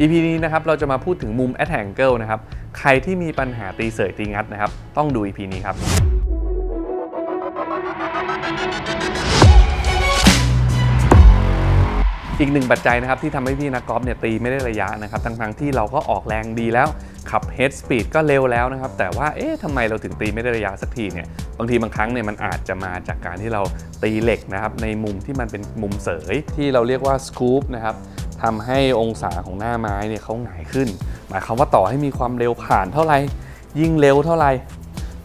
EP นี้นะครับเราจะมาพูดถึงมุม at angle นะครับ ใครที่มีปัญหาตีเสยตีงัดนะครับ ต้องดู EP นี้ครับ อีกหนึ่งปัจจัยนะครับที่ทำให้พี่นักกอล์ฟเนี่ยตีไม่ได้ระยะนะครับ ทั้งๆที่เราก็ออกแรงดีแล้ว ขับ head speed ก็เร็วแล้วนะครับ แต่ว่าเอ๊ะทำไมเราถึงตีไม่ได้ระยะสักทีเนี่ยบางทีบางครั้งเนี่ยมันอาจจะมาจากการที่เราตีเหล็กนะครับในมุมที่มันเป็นมุมเสยที่เราเรียกว่า scoop นะครับ ทำให้องศาของหน้าไม้เนี่ยเขาหงายขึ้น หมายความว่าต่อให้มีความเร็วผ่านเท่าไหร่ยิ่งเร็วเท่าไหร่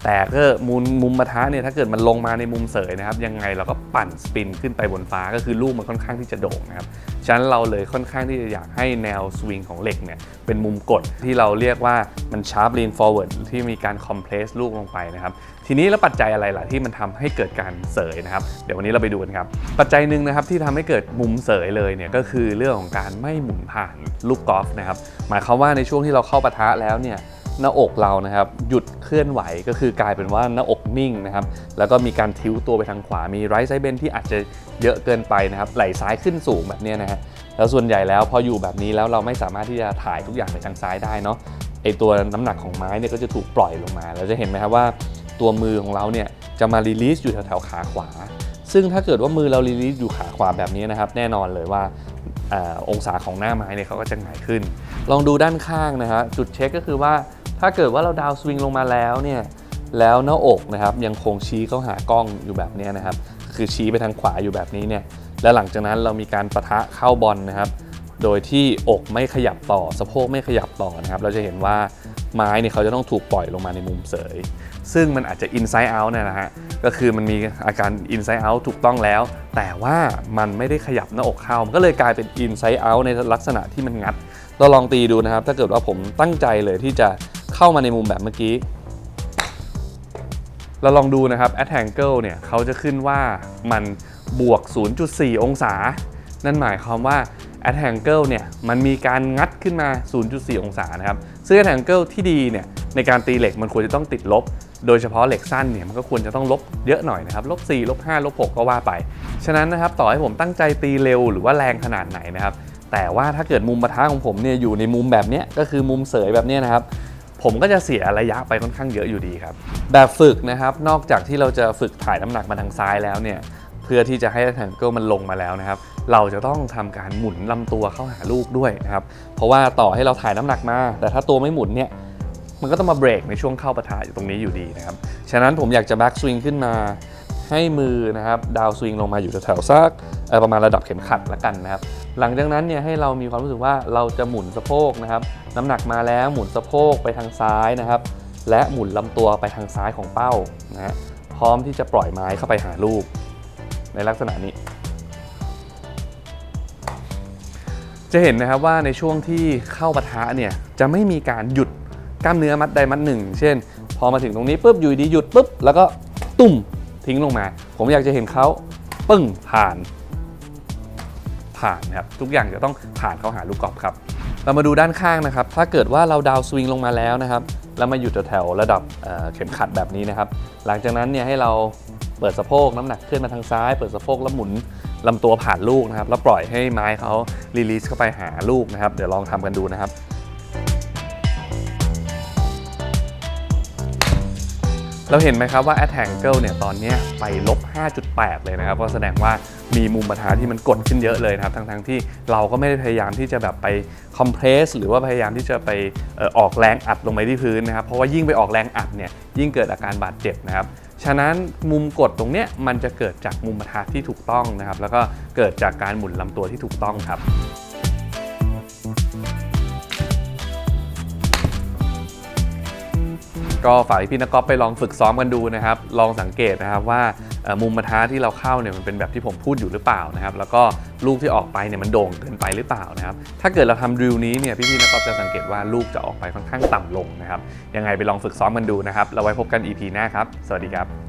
แต่ก็มุมมุมปะทะเนี่ยถ้าเกิดมันลงมาในมุมเสยนะครับ ยังไงเราก็ปั่นสปินขึ้นไปบนฟ้าก็คือลูกมันค่อนข้างที่จะโด่งนะครับฉะนั้นเราเลยค่อนข้างที่จะอยากให้แนวสวิงของเหล็กเนี่ยเป็นมุมกดที่เราเรียกว่ามันชาร์ปลีนฟอร์เวิร์ดที่มีการคอมเพรสลูกลงไปนะครับทีนี้แล้วปัจจัยอะไรล่ะที่มันทำให้เกิดการเสยนะครับ เดี๋ยววันนี้เราไปดูกันครับ ปัจจัยหนึ่งนะครับที่ทำให้เกิดมุมเสยเลยเนี่ยก็คือเรื่องของการไม่หมุนผ่านลูกกอล์ฟนะครับหมายความว่าในช่วงที่เราเข้าปะทะแล้วเนี่ย หน้าอกเรานะครับ หยุดเคลื่อนไหวก็คือกลายเป็นว่าหน้าอกนิ่งนะครับ แล้วก็มีการทิ้วตัวไปทางขวา มีไรซ์ไซเบนที่อาจจะเยอะเกินไปนะครับ ไหล่ซ้ายขึ้นสูงแบบนี้นะฮะ แล้วส่วนใหญ่แล้วพออยู่แบบนี้แล้วเราไม่สามารถที่จะถ่ายทุกอย่างไปทางซ้ายได้เนาะ ไอตัวน้ำหนักของไม้เนี่ยก็จะถูกปล่อยลงมา เราจะเห็นไหมครับว่าตัวมือของเราเนี่ยจะมารีลีสอยู่แถวๆขาขวา ซึ่งถ้าเกิดว่ามือเรารีลีสอยู่ขาขวาแบบนี้นะครับแน่นอนเลยว่าอองศาของหน้าไม้เนี่ยเขาก็จะหงายขึ้น ลองดูด้านข้างนะฮะจุดเช็คก็คือว่า ถ้าเกิดว่าเราดาวสวิงลงมาแล้วเนี่ยแล้วหน้าอกนะครับยังคงชี้เข้าหากล้องอยู่แบบนี้นะครับคือชี้ไปทางขวาอยู่แบบนี้เนี่ยแล้วหลังจากนั้นเรามีการประทะเข้าบอลนะครับ โดยที่อกไม่ขยับต่อสะโพกไม่ขยับต่อนะครับ เราจะเห็นว่าไม้เนี่ยเขาจะต้องถูกปล่อยลงมาในมุมเสย ซึ่งมันอาจจะ inside out เนี่ยนะฮะก็คือมันมีอาการ inside out ถูกต้องแล้ว แต่ว่ามันไม่ได้ขยับหน้าอกเข้า มันก็เลยกลายเป็น inside out ในลักษณะที่มันงัด เราลองตีดูนะครับ ถ้าเกิดว่าผมตั้งใจเลยที่จะ เข้ามาในมุมแบบเมื่อกี้ เราลองดูนะครับ at angle เนี่ยเขาจะขึ้นว่ามันบวก 0.4 องศา นั่นหมายความว่า at angle เนี่ยมันมีการงัดขึ้นมา 0.4 องศานะครับ ซึ่ง at angle ที่ดีเนี่ยในการตีเหล็กมันควรจะต้องติดลบ โดยเฉพาะเหล็กสั้นเนี่ยมันก็ควรจะต้องลบเยอะหน่อยนะครับลบ4ลบ5ลบ6ก็ว่าไป ฉะนั้นนะครับต่อให้ผมตั้งใจตีเร็วหรือว่าแรงขนาดไหนนะครับแต่ว่าถ้าเกิดมุมปะทะของผมเนี่ยอยู่ในมุมแบบนี้ก็คือมุมเสยแบบนี้นะครับ ผมก็จะเสียระยะไปค่อนข้างเยอะอยู่ดีครับ แบบฝึกนะครับ นอกจากที่เราจะฝึกถ่ายน้ำหนักมาทางซ้ายแล้วเนี่ยเพื่อที่จะให้แทงเกิลมันลงมาแล้วนะครับ เราจะต้องทำการหมุนลำตัวเข้าหาลูกด้วยนะครับ เพราะว่าต่อให้เราถ่ายน้ำหนักมา แต่ถ้าตัวไม่หมุนเนี่ยมันก็ต้องมาเบรกในช่วงเข้าปะทะอยู่ตรงนี้อยู่ดีนะครับ ฉะนั้นผมอยากจะแบ็กสวิงขึ้นมาให้มือนะครับดาวสวิงลงมาอยู่แถวๆซักประมาณระดับเข็มขัดละกันนะครับ หลังจากนั้นเนี่ยให้เรามีความรู้สึกว่าเราจะหมุนสะโพกนะครับ น้ำหนักมาแล้วหมุนสะโพกไปทางซ้ายนะครับ และหมุนลำตัวไปทางซ้ายของเป้านะฮะพร้อมที่จะปล่อยไม้เข้าไปหาลูก ในลักษณะนี้ จะเห็นนะครับว่าในช่วงที่เข้าปะทะเนี่ยจะไม่มีการหยุดกล้ามเนื้อมัดใดมัดหนึ่ง เช่น พอมาถึงตรงนี้ปุ๊บอยู่ดีหยุดปุ๊บแล้วก็ตุ่มทิ้งลงมา ผมอยากจะเห็นเขาปึ้งผ่าน ผ่านนะครับทุกอย่างจะต้องผ่านเข้าหาลูกกอล์ฟครับเรามาดูด้านข้างนะครับ ถ้าเกิดว่าเราดาวสวิงลงมาแล้วนะครับ แล้วมาอยู่แถวระดับเเข็มขัดแบบนี้นะครับ หลังจากนั้นเนี่ยให้เราเปิดสะโพกน้ำหนักเคลื่อนมาทางซ้าย เปิดสะโพกแล้วหมุนลำตัวผ่านลูกนะครับ แล้วปล่อยให้ไม้เขารีลีสเข้าไปหาลูกนะครับ เดี๋ยวลองทำกันดูนะครับ เราเห็นไหมครับว่า at angle เนี่ยตอนนี้ไปลบ 5.8 เลยนะครับ ก็แสดงว่ามีมุมปะทะที่มันกดขึ้นเยอะเลยนะครับ ทั้งๆที่เราก็ไม่ได้พยายามที่จะแบบไป compress หรือว่าพยายามที่จะไปออออกแรงอัดลงไปที่พื้นนะครับ เพราะว่ายิ่งไปออกแรงอัดเนี่ยยิ่งเกิดอาการบาดเจ็บนะครับฉะนั้นมุมกดตรงเนี้ยมันจะเกิดจากมุมปะทะที่ถูกต้องนะครับ แล้วก็เกิดจากการหมุนลำตัวที่ถูกต้องครับ ก็ฝากพี่นักกอล์ฟไปลองฝึกซ้อมกันดูนะครับ ลองสังเกตนะครับว่ามุมมาท้าที่เราเข้าเนี่ยมันเป็นแบบที่ผมพูดอยู่หรือเปล่านะครับ แล้วก็ลูกที่ออกไปเนี่ยมันโด่งเกินไปหรือเปล่านะครับ ถ้าเกิดเราทำดริลนี้เนี่ยพี่ๆนักกอล์ฟจะสังเกตว่าลูกจะออกไปค่อนข้างต่ำลงนะครับ ยังไงไปลองฝึกซ้อมกันดูนะครับ เราไว้พบกัน EP หน้าครับ สวัสดีครับ